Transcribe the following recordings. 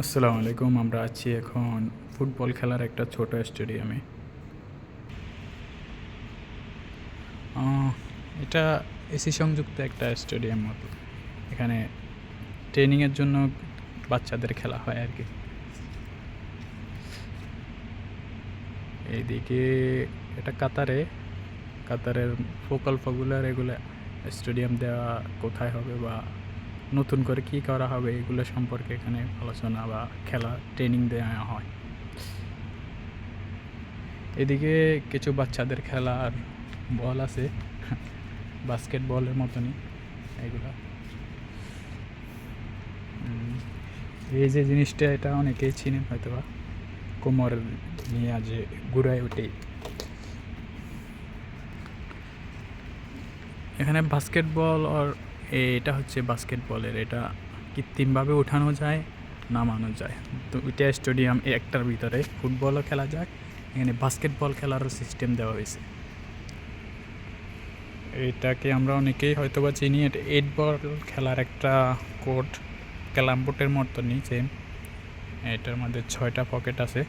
আসসালামু আলাইকুম, আমরা আছি এখন ফুটবল খেলার একটা ছোট স্টেডিয়ামে। এটা এসি সংযুক্ত একটা স্টেডিয়াম মতো। এখানে ট্রেনিংয়ের জন্য বাচ্চাদের খেলা হয় আর কি। এইদিকে এটা কাতারে। কাতারের প্রকল্পগুলো এগুলো স্টেডিয়াম দেওয়া কোথায় হবে বা নতুন করে কি করা হবে এগুলো সম্পর্কে এখানে আলোচনা বা খেলা ট্রেনিং দেওয়া হয়। এদিকে কিছু বাচ্চাদের খেলার বল আছে, বাস্কেটবলের মতনই এগুলো। এই যে জিনিসটা এটা অনেকেই চিনেন হয়তো বা কোমর নিয়ে যে ঘুরায় ওঠে এখানে বাস্কেটবল আর এটা হচ্ছে বাস্কেটবলের এটা কৃত্রিমভাবে ওঠানো যায়, নামানো যায়। তো ওইটা স্টেডিয়াম একটার ভিতরে ফুটবলও খেলা যায় এখানে বাস্কেটবল খেলারও সিস্টেম দেওয়া হয়েছে। এটাকে আমরা অনেকেই হয়তো বা চিনি, এটা এইট বল খেলার একটা কোর্ট ক্যালাম বোর্ডের মতো নিচে এটার মধ্যে ছয়টা পকেট আছে।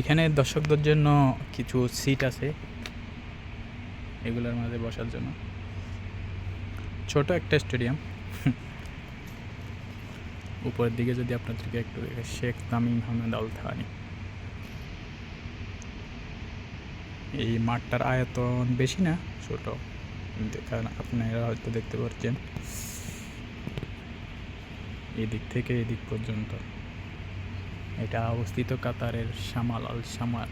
এখানে দর্শকদের জন্য কিছু সিট আছে। এগুলোর মাঝে বসার জন্য। ছোট একটা স্টেডিয়াম উপরের দিকে যদি আপনাদেরকে একটু Sheikh Tamim Ahmed Al Thani এই মাঠটার আয়তন বেশি না, ছোট। দেখান আপনারা হয়তো দেখতে পাচ্ছেন। এদিক থেকে এদিক পর্যন্ত। এটা অবস্থিত কাতারের শামাল আল শামার